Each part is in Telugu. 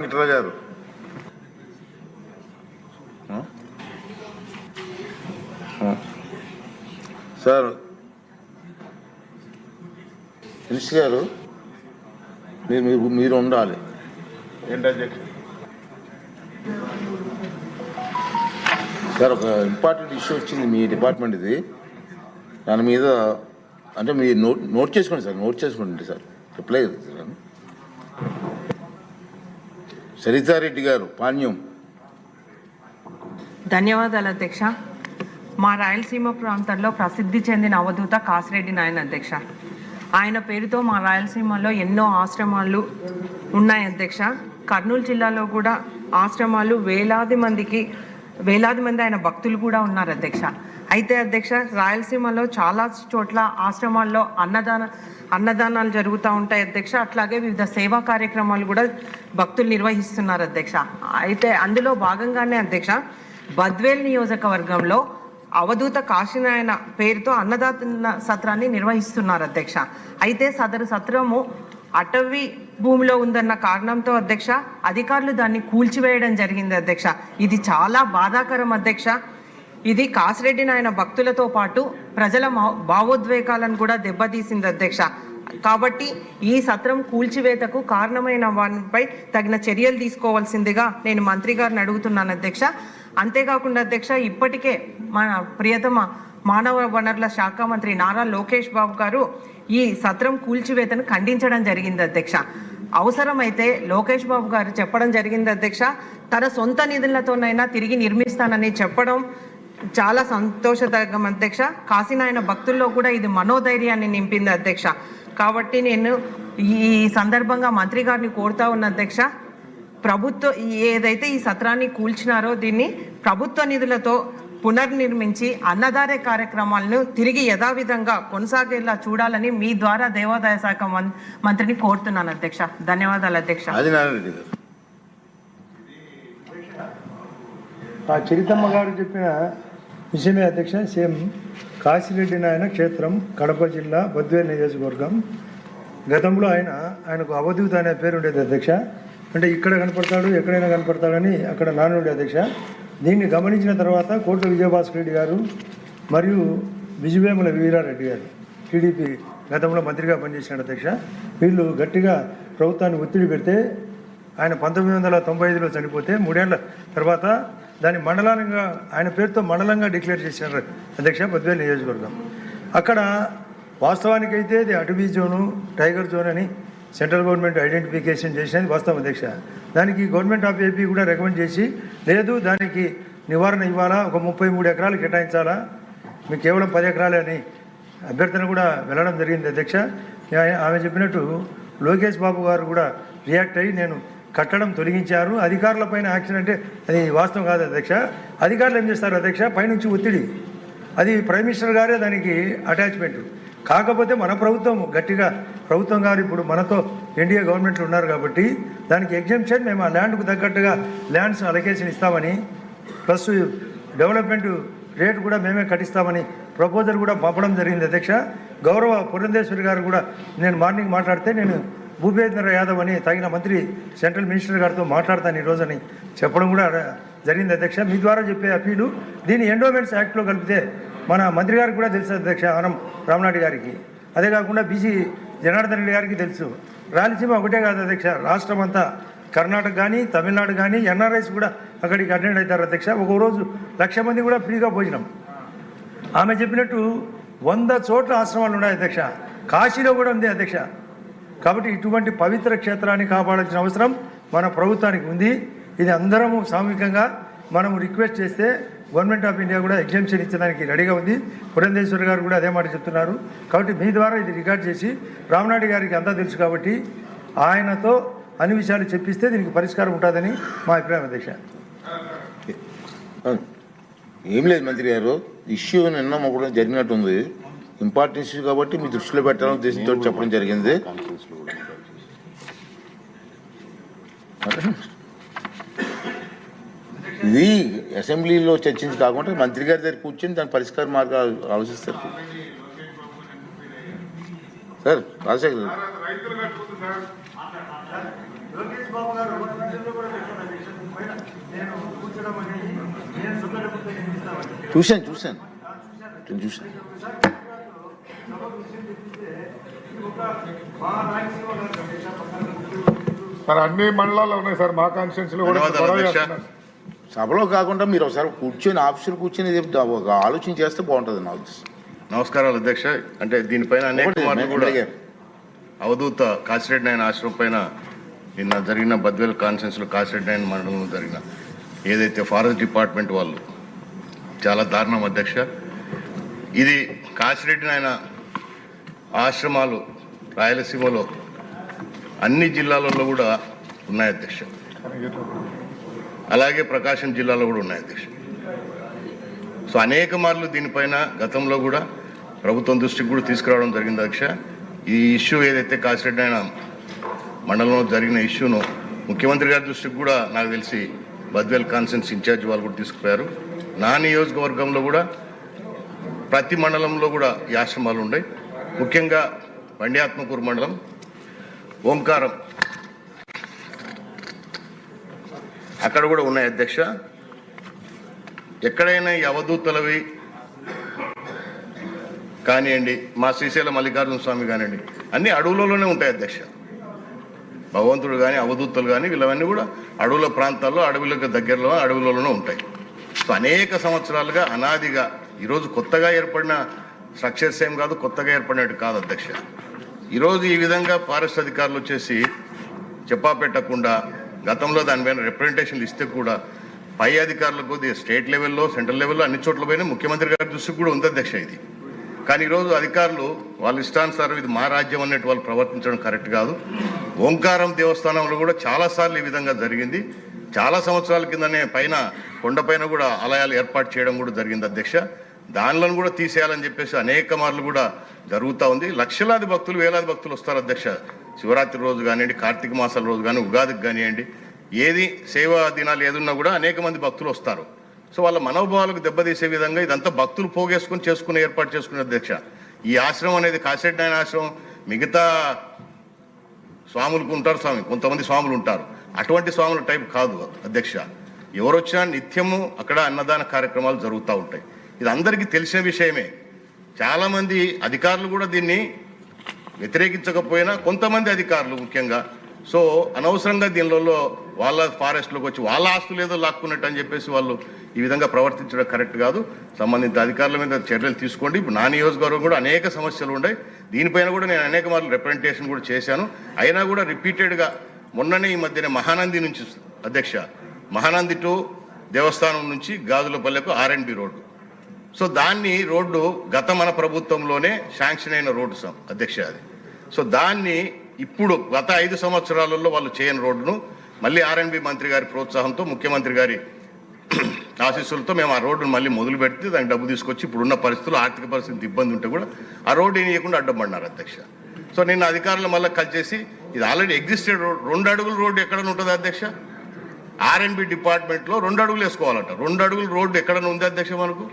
మిట్రా గారు. సార్. మినిస్టర్ గారు మీరు మీరు మీరు ఉండాలి. సార్ ఒక ఇంపార్టెంట్ ఇష్యూ వచ్చింది మీ డిపార్ట్మెంట్ ఇది. దాని మీద అంటే మీరు నోట్ నోట్ చేసుకోండి సార్ నోట్ చేసుకోండి సార్. రిప్లై సరితారెడ్డి గారు పాణ్యం. ధన్యవాదాలు అధ్యక్ష. మా రాయలసీమ ప్రాంతంలో ప్రసిద్ధి చెందిన అవధూత కాసిరెడ్డి నాయన అధ్యక్ష. ఆయన పేరుతో మా రాయలసీమలో ఎన్నో ఆశ్రమాలు ఉన్నాయి అధ్యక్ష. కర్నూలు జిల్లాలో కూడా ఆశ్రమాలు వేలాది మందికి వేలాది మంది ఆయన భక్తులు కూడా ఉన్నారు అధ్యక్ష. అయితే అధ్యక్ష రాయలసీమలో చాలా చోట్ల ఆశ్రమాల్లో అన్నదాన అన్నదానాలు జరుగుతూ ఉంటాయి అధ్యక్ష. అట్లాగే వివిధ సేవా కార్యక్రమాలు కూడా భక్తులు నిర్వహిస్తున్నారు అధ్యక్ష. అయితే అందులో భాగంగానే అధ్యక్ష బద్వేల్ నియోజకవర్గంలో అవధూత కాశీనాయన పేరుతో అన్నదాన సత్రాన్ని నిర్వహిస్తున్నారు అధ్యక్ష. అయితే సదరు సత్రము అటవీ భూమిలో ఉందన్న కారణంతో అధ్యక్ష అధికారులు దాన్ని కూల్చివేయడం జరిగింది అధ్యక్ష. ఇది చాలా బాధాకరం అధ్యక్ష. ఇది కాసిరెడ్డి నాయన భక్తులతో పాటు ప్రజల భావోద్వేగాలను కూడా దెబ్బతీసింది అధ్యక్ష. కాబట్టి ఈ సత్రం కూల్చివేతకు కారణమైన వారిపై తగిన చర్యలు తీసుకోవాల్సిందిగా నేను మంత్రి గారిని అడుగుతున్నాను అధ్యక్ష. అంతేకాకుండా అధ్యక్ష ఇప్పటికే మన ప్రియతమ మానవ వనరుల శాఖ మంత్రి నారా లోకేష్ బాబు గారు ఈ సత్రం కూల్చివేతను ఖండించడం జరిగింది అధ్యక్ష. అవసరమైతే లోకేష్ బాబు గారు చెప్పడం జరిగింది అధ్యక్ష. తన సొంత నిధులతోనైనా తిరిగి నిర్మిస్తానని చెప్పడం చాలా సంతోషదాయకం అధ్యక్ష. కాశీనాయన భక్తుల్లో కూడా ఇది మనోధైర్యాన్ని నింపింది అధ్యక్ష. కాబట్టి నేను ఈ సందర్భంగా మంత్రి గారిని కోరుతా ఉన్న అధ్యక్ష ప్రభుత్వ ఏదైతే ఈ సత్రాన్ని కూల్చినారో దీన్ని ప్రభుత్వ నిధులతో పునర్నిర్మించి అన్నదాన కార్యక్రమాలను తిరిగి యథావిధంగా కొనసాగేలా చూడాలని మీ ద్వారా దేవాదాయ శాఖ మం- మంత్రిని కోరుతున్నాను అధ్యక్ష. ధన్యవాదాలు అధ్యక్ష. చరితమ్మ గారు చెప్పిన విషయమే అధ్యక్ష సేమ్ కాశీరెడ్డి నాయన క్షేత్రం కడప జిల్లా బద్వేల్ నియోజకవర్గం. గతంలో ఆయన ఆయనకు అవధూత అనే పేరు ఉండేది అధ్యక్ష. అంటే ఇక్కడ కనపడతాడు ఎక్కడైనా కనపడతాడని అక్కడ నానుండే అధ్యక్ష. దీన్ని గమనించిన తర్వాత కోట్ల విజయభాస్కర్ రెడ్డి గారు మరియు విజయవేముల వీరారెడ్డి గారు టీడీపీ గతంలో మంత్రిగా పనిచేసిన అధ్యక్ష. వీళ్ళు గట్టిగా ప్రభుత్వాన్ని ఒత్తిడి పెడితే ఆయన పంతొమ్మిది వందల తొంభై ఐదులో చనిపోతే మూడేళ్ళ తర్వాత దాన్ని మండలంగా ఆయన పేరుతో మండలంగా డిక్లేర్ చేశారు అధ్యక్ష బద్వేల్ నియోజకవర్గం. అక్కడ వాస్తవానికైతే ఇది అటవీ జోను టైగర్ జోన్ అని సెంట్రల్ గవర్నమెంట్ ఐడెంటిఫికేషన్ చేసినది వాస్తవం అధ్యక్ష. దానికి గవర్నమెంట్ ఆఫ్ ఏపీ కూడా రికమెండ్ చేసి లేదు దానికి నివారణ ఇవ్వాలా ఒక ముప్పై మూడు ఎకరాలు కేటాయించాలా మీకు కేవలం పది ఎకరాలే అని అభ్యర్థన కూడా వెళ్ళడం జరిగింది అధ్యక్ష. ఆమె- ఆమె చెప్పినట్టు లోకేష్ బాబు గారు కూడా రియాక్ట్ అయ్యి నేను కట్టడం తొలగించారు. అధికారులపైన యాక్షన్ అంటే అది వాస్తవం కాదు అధ్యక్ష. అధికారులు ఏం చేస్తారు అధ్యక్ష? పైనుంచి ఒత్తిడి. అది ప్రైమ్ మినిస్టర్ గారే దానికి అటాచ్మెంట్ కాకపోతే మన ప్రభుత్వం గట్టిగా ప్రభుత్వం గారు ఇప్పుడు మనతో ఎన్డీఏ గవర్నమెంట్లు ఉన్నారు కాబట్టి దానికి ఎగ్జామ్షన్ మేము ఆ ల్యాండ్కు తగ్గట్టుగా ల్యాండ్స్ అలొకేషన్ ఇస్తామని ప్లస్ డెవలప్మెంట్ రేటు కూడా మేమే కట్టిస్తామని ప్రపోజల్ కూడా పంపడం జరిగింది అధ్యక్ష. గౌరవ పురంధేశ్వరి గారు కూడా నేను మార్నింగ్ మాట్లాడితే నేను భూపేంద్ర యాదవ్ అని తగిన మంత్రి సెంట్రల్ మినిస్టర్ గారితో మాట్లాడతాను ఈ అని చెప్పడం కూడా జరిగింది అధ్యక్ష. మీ ద్వారా చెప్పే అప్పీలు దీన్ని ఎండోమెంట్స్ యాక్ట్లో కలిపితే మన మంత్రి గారికి కూడా తెలుసు అధ్యక్ష మనం రామనాయుడు గారికి. అదే కాకుండా బీసీ జనార్దన్ రెడ్డి గారికి తెలుసు. రాయలసీమ ఒకటే కాదు అధ్యక్ష. రాష్ట్రం అంతా కర్ణాటక కానీ తమిళనాడు కానీ ఎన్ఆర్ఐస్ కూడా అక్కడికి అటెండ్ అవుతారు అధ్యక్ష. ఒక రోజు లక్ష మంది కూడా ఫ్రీగా భోజనం. ఆమె చెప్పినట్టు వంద చోట్ల ఆశ్రమాలు ఉన్నాయి అధ్యక్ష. కాశీలో కూడా ఉంది అధ్యక్ష. కాబట్టి ఇటువంటి పవిత్ర క్షేత్రాన్ని కాపాడాల్సిన అవసరం మన ప్రభుత్వానికి ఉంది. ఇది అందరము సామూహికంగా మనం రిక్వెస్ట్ చేస్తే గవర్నమెంట్ ఆఫ్ ఇండియా కూడా ఎగ్జామ్షన్ ఇచ్చడానికి రెడీగా ఉంది. పురంధేశ్వర్ గారు కూడా అదే మాట చెప్తున్నారు. కాబట్టి మీ ద్వారా ఇది రికార్డ్ చేసి రామ్నాడు గారికి అంతా తెలుసు కాబట్టి ఆయనతో అన్ని విషయాలు చెప్పిస్తే దీనికి పరిష్కారం ఉంటుందని మా అభిప్రాయం అధ్యక్ష. ఏం లేదు మంత్రి గారు ఇష్యూ నిన్న కూడా జరిగినట్టుంది. ఇంపార్టెంట్ ఇష్యూ కాబట్టి మీ దృష్టిలో పెట్టాలని ఉద్దేశంతో చెప్పడం జరిగింది. ఇది అసెంబ్లీలో చర్చించి కాకుండా మంత్రి గారి దగ్గర కూర్చొని దాని పరిష్కార మార్గాలు ఆలోచిస్తారు. సార్ రాజశేఖర్ చూశాను చూశాను. నేను చూశాను మా సార్ అన్ని మండలాల్లో ఉన్నాయి సార్ మా కాన్స్టిట్యూన్సీలో కూడా. సభలో కాకుండా మీరు ఒకసారి కూర్చొని ఆఫీసులో కూర్చొని ఒక ఆలోచన చేస్తే బాగుంటుంది నా ఉద్దేశం నమస్కారాలు అధ్యక్ష అంటే దీనిపైన అనేక కూడా. అవధూత కాసిరెడ్డి నాయన ఆశ్రమం పైన నిన్న జరిగిన బద్వేల్ కాన్ఫరెన్స్లో కాసిరెడ్డి నాయన మండలంలో జరిగిన ఏదైతే ఫారెస్ట్ డిపార్ట్మెంట్ వాళ్ళు చాలా దారుణం అధ్యక్ష ఇది కాసిరెడ్డి నాయన ఆశ్రమాలు రాయలసీమలో అన్ని జిల్లాలలో కూడా ఉన్నాయి అధ్యక్ష. అలాగే ప్రకాశం జిల్లాలో కూడా ఉన్నాయి అధ్యక్ష. సో అనేక మార్లు దీనిపైన గతంలో కూడా ప్రభుత్వం దృష్టికి కూడా తీసుకురావడం జరిగింది అధ్యక్ష. ఈ ఇష్యూ ఏదైతే కాసిరెడ్డి ఆయన మండలంలో జరిగిన ఇష్యూను ముఖ్యమంత్రి గారి దృష్టికి కూడా నాకు తెలిసి బద్వేల్ కాన్సెన్స్ ఇన్ఛార్జ్ వాళ్ళు కూడా తీసుకుపోయారు. నా నియోజకవర్గంలో కూడా ప్రతి మండలంలో కూడా ఈ ఆశ్రమాలు ఉన్నాయి. ముఖ్యంగా బండి ఆత్మకూరు మండలం ఓంకారం. అక్కడ కూడా ఉన్నాయి అధ్యక్ష. ఎక్కడైనా ఈ అవధూతలవి కానివ్వండి మా శ్రీశైల మల్లికార్జున స్వామి కానివ్వండి అన్ని అడవులలోనే ఉంటాయి అధ్యక్ష. భగవంతుడు కానీ అవధూతలు కానీ వీళ్ళవన్నీ కూడా అడవుల ప్రాంతాల్లో అడవులకు దగ్గరలో అడవులలోనే ఉంటాయి. సో అనేక సంవత్సరాలుగా అనాదిగా ఈరోజు కొత్తగా ఏర్పడిన స్ట్రక్చర్స్ ఏం కాదు కొత్తగా ఏర్పడినట్టు కాదు అధ్యక్ష. ఈరోజు ఈ విధంగా ఫారెస్ట్ అధికారులు వచ్చేసి చెప్పా పెట్టకుండా గతంలో దానిపైన రిప్రజెంటేషన్లు ఇస్తే కూడా పై అధికారులకు స్టేట్ లెవెల్లో సెంట్రల్ లెవెల్లో అన్ని చోట్ల పైన ముఖ్యమంత్రి గారి దృష్టికి కూడా ఉంది అధ్యక్ష ఇది. కానీ ఈరోజు అధికారులు వాళ్ళ ఇష్టానుసారం ఇది మా రాజ్యం అన్నట్టు వాళ్ళు ప్రవర్తించడం కరెక్ట్ కాదు. ఓంకారం దేవస్థానంలో కూడా చాలాసార్లు ఈ విధంగా జరిగింది. చాలా సంవత్సరాల కిందనే పైన కొండపైన కూడా ఆలయాలు ఏర్పాటు చేయడం కూడా జరిగింది అధ్యక్ష. దానిలను కూడా తీసేయాలని చెప్పేసి అనేక మార్లు కూడా జరుగుతూ ఉంది. లక్షలాది భక్తులు వేలాది భక్తులు వస్తారు అధ్యక్ష. శివరాత్రి రోజు కానివ్వండి కార్తీక మాసాల రోజు కానీ ఉగాదికి కానివ్వండి ఏది సేవా దినాలు ఏదున్నా కూడా అనేక మంది భక్తులు వస్తారు. సో వాళ్ళ మనోభావాలకు దెబ్బతీసే విధంగా ఇదంతా భక్తులు పోగేసుకొని చేసుకుని ఏర్పాటు చేసుకునే అధ్యక్ష. ఈ ఆశ్రమం అనేది కాశెట్టి నాయన ఆశ్రమం మిగతా స్వాములకు ఉంటారు స్వామి కొంతమంది స్వాములు ఉంటారు. అటువంటి స్వాముల టైప్ కాదు అధ్యక్ష. ఎవరొచ్చినా నిత్యము అక్కడ అన్నదాన కార్యక్రమాలు జరుగుతూ ఉంటాయి. ఇది అందరికీ తెలిసిన విషయమే. చాలామంది అధికారులు కూడా దీన్ని వ్యతిరేకించకపోయినా కొంతమంది అధికారులు ముఖ్యంగా. సో అనవసరంగా దీనిలో వాళ్ళ ఫారెస్ట్లోకి వచ్చి వాళ్ళ ఆస్తులు ఏదో లాక్కున్నట్టు అని చెప్పేసి వాళ్ళు ఈ విధంగా ప్రవర్తించడం కరెక్ట్ కాదు. సంబంధిత అధికారుల మీద చర్యలు తీసుకోండి. ఇప్పుడు నా నియోజకవర్గం కూడా అనేక సమస్యలు ఉన్నాయి. దీనిపైన కూడా నేను అనేక మార్లు రిప్రజెంటేషన్ కూడా చేశాను. అయినా కూడా రిపీటెడ్గా మొన్ననే ఈ మధ్యన మహానంది నుంచి అధ్యక్ష మహానంది టు దేవస్థానం నుంచి గాజులపల్లెకు ఆర్ రోడ్ సో దాన్ని రోడ్డు గత మన ప్రభుత్వంలోనే శాంక్షన్ అయిన రోడ్డు అధ్యక్ష అది. సో దాన్ని ఇప్పుడు గత ఐదు సంవత్సరాలలో వాళ్ళు చేయని రోడ్డును మళ్ళీ ఆర్ఎండ్బి మంత్రి గారి ప్రోత్సాహంతో ముఖ్యమంత్రి గారి ఆశీస్సులతో మేము ఆ రోడ్డును మళ్ళీ మొదలు పెడితే దానికి డబ్బు తీసుకొచ్చి ఇప్పుడున్న పరిస్థితులు ఆర్థిక పరిస్థితి ఇబ్బంది ఉంటే కూడా ఆ రోడ్డు వేయకుండా అడ్డం అధ్యక్ష. సో నిన్న అధికారులు మళ్ళీ కలిసేసి ఇది ఆల్రెడీ ఎగ్జిస్టెడ్ రోడ్ రెండు అడుగుల రోడ్డు ఎక్కడ ఉంటుంది అధ్యక్ష? ఆర్ఎండ్బి డిపార్ట్మెంట్లో రెండు అడుగులు వేసుకోవాలంట. రెండు అడుగుల రోడ్డు ఎక్కడ ఉంది అధ్యక్ష మనకు?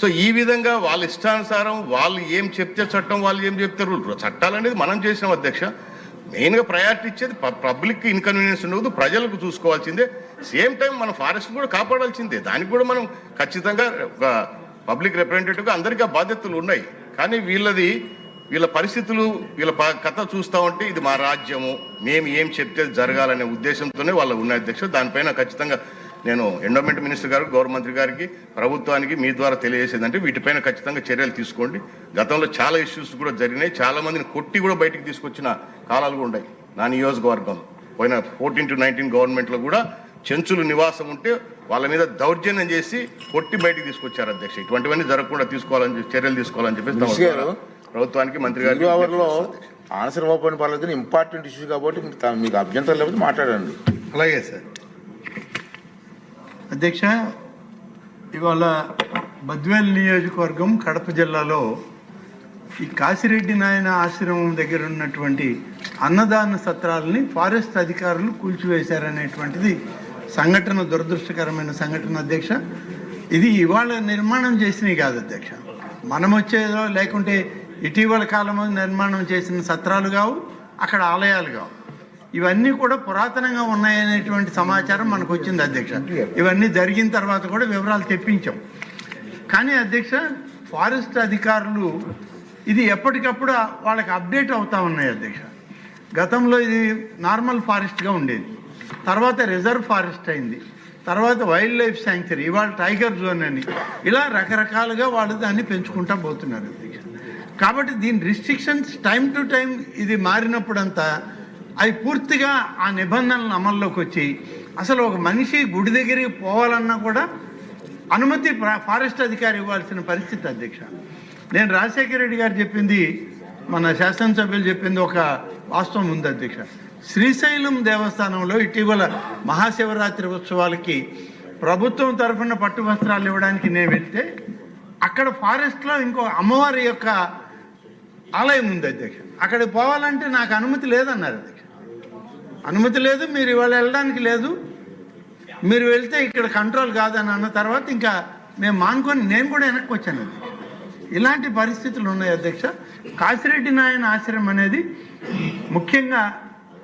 సో ఈ విధంగా వాళ్ళ ఇష్టానుసారం వాళ్ళు ఏం చెప్తే చట్టం వాళ్ళు ఏం చెప్తారు? చట్టాలు అనేది మనం చేసినాం అధ్యక్ష. మెయిన్గా ప్రయారిటీ ఇచ్చేది పబ్లిక్ ఇన్కన్వీనియన్స్ ఉండదు ప్రజలకు చూసుకోవాల్సిందే. సేమ్ టైం మన ఫారెస్ట్ కూడా కాపాడాల్సిందే. దానికి కూడా మనం ఖచ్చితంగా ఒక పబ్లిక్ రిప్రజెంటేటివ్గా అందరికీ ఆ బాధ్యతలు ఉన్నాయి. కానీ వీళ్ళది వీళ్ళ పరిస్థితులు వీళ్ళ ప- కథ చూస్తూ ఉంటే ఇది మా రాజ్యము మేము ఏం చెప్తే జరగాలనే ఉద్దేశంతోనే వాళ్ళు ఉన్నాయి అధ్యక్ష. దానిపైన ఖచ్చితంగా నేను ఎండోమెంట్ మినిస్టర్ గారు గౌరవ మంత్రి గారికి ప్రభుత్వానికి మీ ద్వారా తెలియజేసేదంటే వీటిపైన ఖచ్చితంగా చర్యలు తీసుకోండి. గతంలో చాలా ఇష్యూస్ కూడా జరిగినాయి. చాలా మందిని కొట్టి కూడా బయటికి తీసుకొచ్చిన కాలాలు కూడా ఉన్నాయి నా నియోజకవర్గం పోయిన ఫోర్టీన్ టు నైన్టీన్ గవర్నమెంట్లో కూడా చెంచులు నివాసం ఉంటే వాళ్ళ మీద దౌర్జన్యం చేసి కొట్టి బయటికి తీసుకొచ్చారు అధ్యక్ష. ఇటువంటివన్నీ జరగకుండా తీసుకోవాలని చర్యలు తీసుకోవాలని చెప్పేసి ప్రభుత్వానికి మంత్రి గారు ఆన్సర్ ఇవ్వకపోయిన పర్లేదు ఇంపార్టెంట్ ఇష్యూ కాబట్టి మీకు అభ్యంతరం లేకపోతే మాట్లాడండి. అలాగే సార్. అధ్యక్ష ఇవాళ బద్వేల్ నియోజకవర్గం కడప జిల్లాలో ఈ కాసిరెడ్డి నాయన ఆశ్రమం దగ్గర ఉన్నటువంటి అన్నదాన సత్రాలని ఫారెస్ట్ అధికారులు కూల్చివేశారనేటువంటిది సంఘటన దురదృష్టకరమైన సంఘటన అధ్యక్ష. ఇది ఇవాళ నిర్మాణం చేసినవి కాదు అధ్యక్ష. మనం వచ్చేదో లేకుంటే ఇటీవల కాలంలో నిర్మాణం చేసిన సత్రాలు కావు అక్కడ ఆలయాలు కావు. ఇవన్నీ కూడా పురాతనంగా ఉన్నాయనేటువంటి సమాచారం మనకు వచ్చింది అధ్యక్ష. ఇవన్నీ జరిగిన తర్వాత కూడా వివరాలు తెప్పించాం. కానీ అధ్యక్ష ఫారెస్ట్ అధికారులు ఇది ఎప్పటికప్పుడు వాళ్ళకి అప్డేట్ అవుతా ఉన్నాయి అధ్యక్ష. గతంలో ఇది నార్మల్ ఫారెస్ట్గా ఉండేది. తర్వాత రిజర్వ్ ఫారెస్ట్ అయింది. తర్వాత వైల్డ్ లైఫ్ శాంక్చరీ ఇవాళ టైగర్ జోన్ అని. ఇలా రకరకాలుగా వాళ్ళు దాన్ని పెంచుకుంటా పోతున్నారు అధ్యక్ష. కాబట్టి దీని రిస్ట్రిక్షన్స్ టైం టు టైం ఇది మారినప్పుడంతా అవి పూర్తిగా ఆ నిబంధనలు అమల్లోకి వచ్చి అసలు ఒక మనిషి గుడి దగ్గరికి పోవాలన్నా కూడా అనుమతి ప్ర- ఫారెస్ట్ అధికారి ఇవ్వాల్సిన పరిస్థితి అధ్యక్ష. నేను రాజశేఖర రెడ్డి గారు చెప్పింది మన శాసనసభ్యులు చెప్పింది ఒక వాస్తవం ఉంది అధ్యక్ష. శ్రీశైలం దేవస్థానంలో ఇటీవల మహాశివరాత్రి ఉత్సవాలకి ప్రభుత్వం తరఫున పట్టు వస్త్రాలు ఇవ్వడానికి నేను వెళ్తే అక్కడ ఫారెస్ట్లో ఇంకో అమ్మవారి యొక్క ఆలయం ఉంది అధ్యక్ష. అక్కడికి పోవాలంటే నాకు అనుమతి లేదన్నారు అనుమతి లేదు మీరు ఇవాళ వెళ్ళడానికి లేదు. మీరు వెళ్తే ఇక్కడ కంట్రోల్ కాదని అన్న తర్వాత ఇంకా మేము మానుకొని నేను కూడా వెనక్కి వచ్చాను. అది ఇలాంటి పరిస్థితులు ఉన్నాయి అధ్యక్ష. కాసిరెడ్డి నాయన ఆశ్రమం అనేది ముఖ్యంగా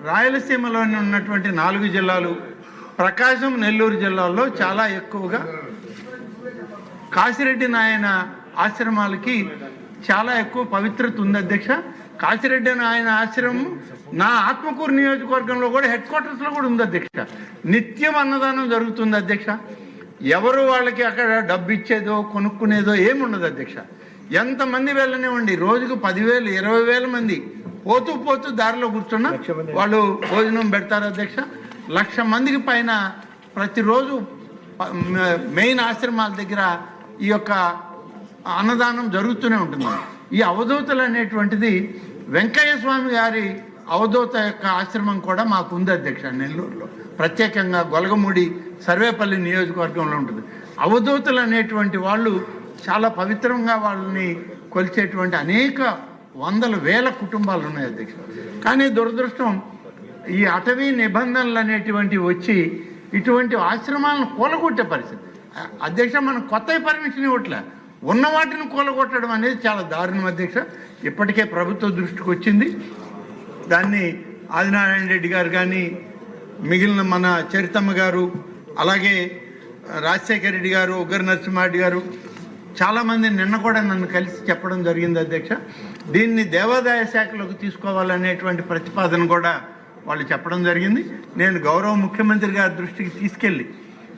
రాయలసీమలోని ఉన్నటువంటి నాలుగు జిల్లాలు ప్రకాశం నెల్లూరు జిల్లాల్లో చాలా ఎక్కువగా కాసిరెడ్డి నాయన ఆశ్రమాలకి చాలా ఎక్కువ పవిత్రత ఉంది అధ్యక్ష. కాసిరెడ్డి నాయన ఆశ్రమం నా ఆత్మకూరు నియోజకవర్గంలో కూడా హెడ్ క్వార్టర్స్లో కూడా ఉంది అధ్యక్ష. నిత్యం అన్నదానం జరుగుతుంది అధ్యక్ష. ఎవరు వాళ్ళకి అక్కడ డబ్బు ఇచ్చేదో కొనుక్కునేదో ఏముండదు అధ్యక్ష. ఎంతమంది వెళ్ళనివ్వండి? రోజుకు పదివేలు ఇరవై వేల మంది పోతూ పోతూ దారిలో కూర్చున్నా వాళ్ళు భోజనం పెడతారు అధ్యక్ష. లక్ష మందికి పైన ప్రతిరోజు మెయిన్ ఆశ్రమాల దగ్గర ఈ యొక్క అన్నదానం జరుగుతూనే ఉంటుంది. ఈ అవధూతలు అనేటువంటిది వెంకయ్య స్వామి గారి అవధూత యొక్క ఆశ్రమం కూడా మాకు ఉంది అధ్యక్ష నెల్లూరులో. ప్రత్యేకంగా గొలగముడి సర్వేపల్లి నియోజకవర్గంలో ఉంటుంది. అవధూతులు అనేటువంటి వాళ్ళు చాలా పవిత్రంగా వాళ్ళని కొలిచేటువంటి అనేక వందల వేల కుటుంబాలు ఉన్నాయి అధ్యక్ష. కానీ దురదృష్టం ఈ అటవీ నిబంధనలు అనేటువంటివి వచ్చి ఇటువంటి ఆశ్రమాలను కూలగొట్టే పరిస్థితి. అధ్యక్ష మనం కొత్త పర్మిషన్ ఇవ్వట్లే. ఉన్న వాటిని కూలగొట్టడం అనేది చాలా దారుణం అధ్యక్ష. ఇప్పటికే ప్రభుత్వ దృష్టికి వచ్చింది. దాన్ని ఆదినారాయణ రెడ్డి గారు కానీ మిగిలిన మన చరితమ్మ గారు అలాగే రాజశేఖర రెడ్డి గారు ఉగ్గర నరసింహారెడ్డి గారు చాలామంది నిన్న కూడా నన్ను కలిసి చెప్పడం జరిగింది అధ్యక్ష. దీన్ని దేవాదాయ శాఖలోకి తీసుకోవాలనేటువంటి ప్రతిపాదన కూడా వాళ్ళు చెప్పడం జరిగింది. నేను గౌరవ ముఖ్యమంత్రి గారి దృష్టికి తీసుకెళ్ళి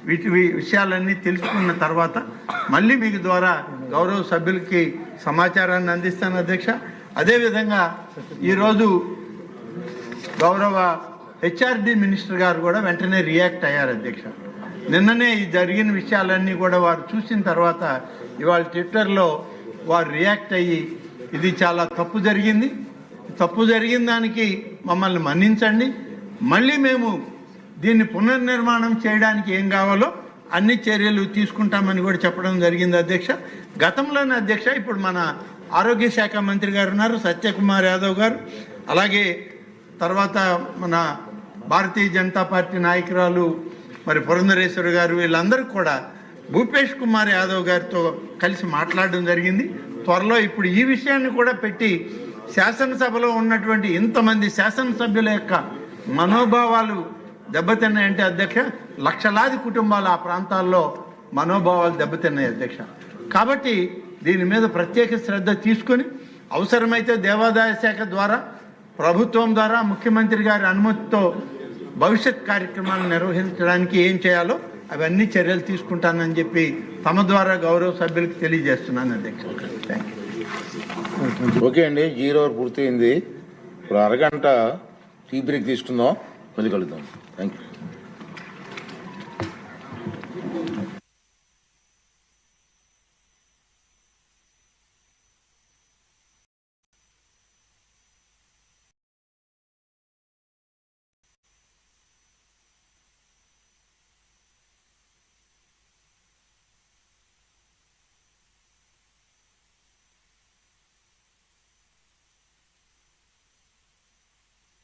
వీటి విషయాలన్నీ తెలుసుకున్న తర్వాత మళ్ళీ మీకు ద్వారా గౌరవ సభ్యులకి సమాచారాన్ని అందిస్తాను అధ్యక్ష. అదేవిధంగా ఈరోజు గౌరవ హెచ్ఆర్డి మినిస్టర్ గారు కూడా వెంటనే రియాక్ట్ అయ్యారు అధ్యక్ష. నిన్ననే ఈ జరిగిన విషయాలన్నీ కూడా వారు చూసిన తర్వాత ఇవాళ ట్విట్టర్లో వారు రియాక్ట్ అయ్యి ఇది చాలా తప్పు జరిగింది. తప్పు జరిగిన దానికి మమ్మల్ని మన్నించండి. మళ్ళీ మేము దీన్ని పునర్నిర్మాణం చేయడానికి ఏం కావాలో అన్ని చర్యలు తీసుకుంటామని కూడా చెప్పడం జరిగింది అధ్యక్ష. గతంలోనే అధ్యక్ష ఇప్పుడు మన ఆరోగ్య శాఖ మంత్రి గారు ఉన్నారు సత్యకుమార్ యాదవ్ గారు. అలాగే తర్వాత మన భారతీయ జనతా పార్టీ నాయకురాలు మరి పురంధరేశ్వరి గారు వీళ్ళందరూ కూడా భూపేష్ కుమార్ యాదవ్ గారితో కలిసి మాట్లాడడం జరిగింది. త్వరలో ఇప్పుడు ఈ విషయాన్ని కూడా పెట్టి శాసనసభలో ఉన్నటువంటి ఇంతమంది శాసనసభ్యుల యొక్క మనోభావాలు దెబ్బతిన్నాయంటే అధ్యక్ష లక్షలాది కుటుంబాలు ఆ ప్రాంతాల్లో మనోభావాలు దెబ్బతిన్నాయి అధ్యక్ష. కాబట్టి దీని మీద ప్రత్యేక శ్రద్ధ తీసుకొని అవసరమైతే దేవాదాయ శాఖ ద్వారా ప్రభుత్వం ద్వారా ముఖ్యమంత్రి గారి అనుమతితో భవిష్యత్ కార్యక్రమాలను నిర్వహించడానికి ఏం చేయాలో అవన్నీ చర్యలు తీసుకుంటానని చెప్పి తమ ద్వారా గౌరవ సభ్యులకు తెలియజేస్తున్నాను అధ్యక్ష. ఓకే అండి జీరో పూర్తయింది. ఇప్పుడు అరగంట టీ బ్రేక్ తీసుకుందాం మళ్ళీ కలుద్దాం. Thank you.